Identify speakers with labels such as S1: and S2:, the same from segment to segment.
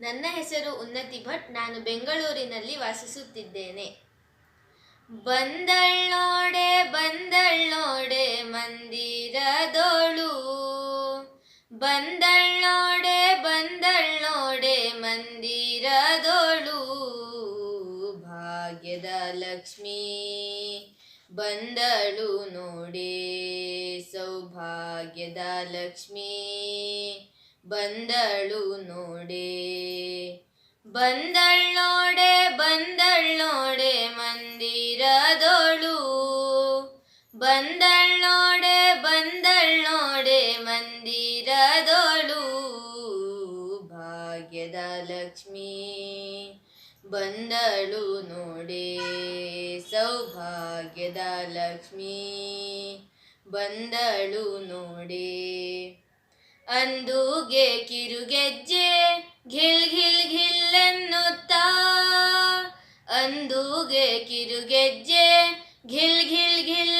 S1: ನನ್ನ ಹೆಸರು ಉನ್ನತಿ ಭಟ್, ನಾನು ಬೆಂಗಳೂರಿನಲ್ಲಿ ವಾಸಿಸುತ್ತಿದ್ದೇನೆ. ಬಂದಳ್ಳೋಡೆ ಬಂದಳ್ಳೋಡೆ ಮಂದಿರದೋಳು. ಬಂದಳ್ಳೋಡೆ ಬಂದಳ್ಳೋಡೆ ಮಂದಿರದೋಳು. ಭಾಗ್ಯದ ಲಕ್ಷ್ಮೀ, ಬಂದಳು ನೋಡೆ. ಸೌಭಾಗ್ಯದ ಲಕ್ಷ್ಮೀ ಬಂದಳು ನೋಡೆ ಬಂದಳ್ಳೋಡೆ ಬಂದಳ್ಳೋಡೆ ಮಂದಿರದೋಳು ಬಂದಳ್ಳೋಡೆ ಬಂದಳ್ಳೋಡೆ ಮಂದಿರದೋಳು, ಭಾಗ್ಯದ ಲಕ್ಷ್ಮೀ ಬಂದಳು ನೋಡೆ, ಸೌಭಾಗ್ಯದ ಲಕ್ಷ್ಮೀ ಬಂದಳು ನೋಡೆ. ಅಂದುಗೆ ಕಿರುಗೆಜ್ಜೆ ಘಿಲ್ ಘಿಲ್ ಘಿಲ್ ಅಂದೂಗೆ ಕಿರುಗೆಜ್ಜೆ ಘಿಲ್ ಘಿಲ್ ಘಿಲ್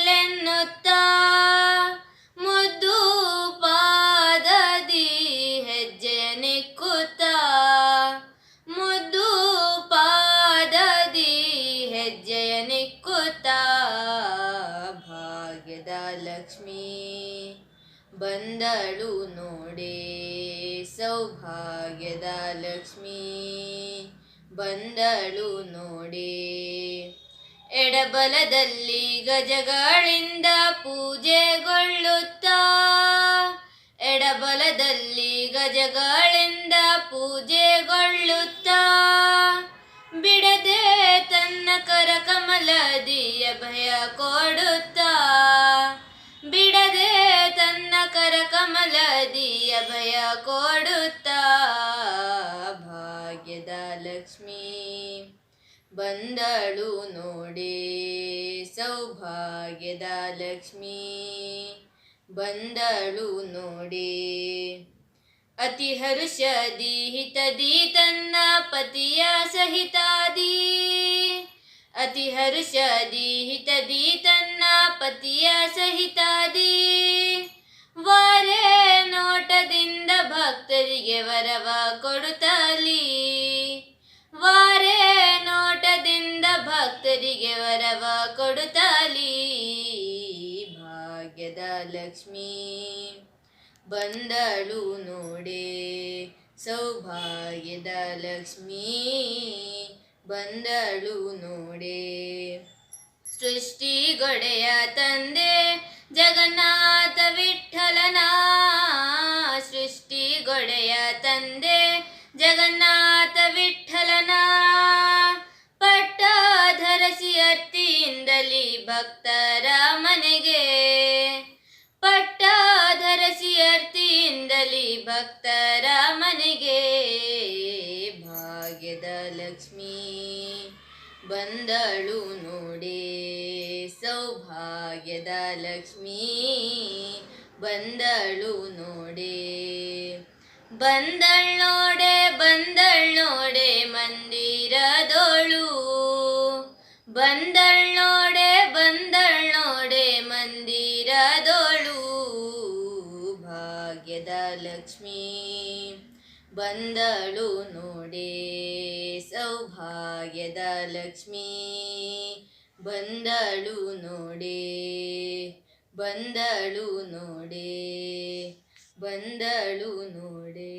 S1: ಬಂದಳು ನೋಡೆ ಸೌಭಾಗ್ಯದ ಲಕ್ಷ್ಮೀ. ಬಂದಳು ನೋಡೆ. ಎಡಬಲದಲ್ಲಿ ಗಜಗಳಿಂದ ಪೂಜೆಗೊಳ್ಳುತ್ತಾ. ಎಡಬಲದಲ್ಲಿ ಗಜಗಳಿಂದ ಪೂಜೆಗೊಳ್ಳುತ್ತಾ. ಬಿಡದೆ ತನ್ನ ಕರಕಮಲದಿಯ ಭಯ ಕೊಡುತ್ತ. ಅಭಯ ಕೊಡುತ್ತಾ ಭಾಗ್ಯದ ಲಕ್ಷ್ಮೀ. ಬಂದಳು ನೋಡಿ ಸೌಭಾಗ್ಯದ ಲಕ್ಷ್ಮೀ. ಬಂದಳು ನೋಡಿ ಅತಿ ಹರುಷದಿ ಹಿತದಿ ತನ್ನ ಪತಿಯ ಸಹಿತಾದಿ. ಅತಿ ಹರುಷದಿ ಹಿತದಿ ತನ್ನ ಪತಿಯ ಸಹಿತಾದಿ. ವಾರೆ ನೋಟದಿಂದ ಭಕ್ತರಿಗೆ ವರವ ಕೊಡುತ್ತಲಿ. ವರೇ ನೋಟದಿಂದ ಭಕ್ತರಿಗೆ ವರವ ಕೊಡುತ್ತಲಿ. ಭಾಗ್ಯದ ಲಕ್ಷ್ಮೀ, ಬಂದಳು ನೋಡೆ. ಸೌಭಾಗ್ಯದ ಲಕ್ಷ್ಮೀ, ಬಂದಳು ನೋಡೆ. ಸೃಷ್ಟಿಗೊಡೆಯ ತಂದೆ ಜಗನ್ನಾಥ ವಿಠಲನ ಸೃಷ್ಟಿಗೊಡೆಯ ತಂದೆ ಜಗನ್ನಾಥ ವಿಠಲನ. ಪಟ್ಟಧರಸಿ ಅತ್ತಿಯಿಂದಲಿ ಭಕ್ತರ ಮನೆಗೆ. ಪಟ್ಟಧರಸಿ ಅರ್ತಿಯಿಂದಲಿ ಭಕ್ತರ ಮನೆಗೆ. ಭಾಗ್ಯದ ಲಕ್ಷ್ಮೀ ಬಂದಳು ಸೌಭಾಗ್ಯದ ಲಕ್ಷ್ಮೀ ಬಂದಳು ನೋಡೆ ಬಂದಳ್ಳೋಡೆ ಬಂದಳ್ಳೋಡೆ ಮಂದಿರದೋಳು. ಬಂದಳ್ ನೋಡೇ ಮಂದಿರದೋಳು. ಭಾಗ್ಯದ ಲಕ್ಷ್ಮೀ ಬಂದಳು ನೋಡೆ. ಸೌಭಾಗ್ಯದ ಲಕ್ಷ್ಮೀ ಬಂದಳು ನೋಡೆ ಬಂದಳು ನೋಡೆ ಬಂದಳು ನೋಡೆ.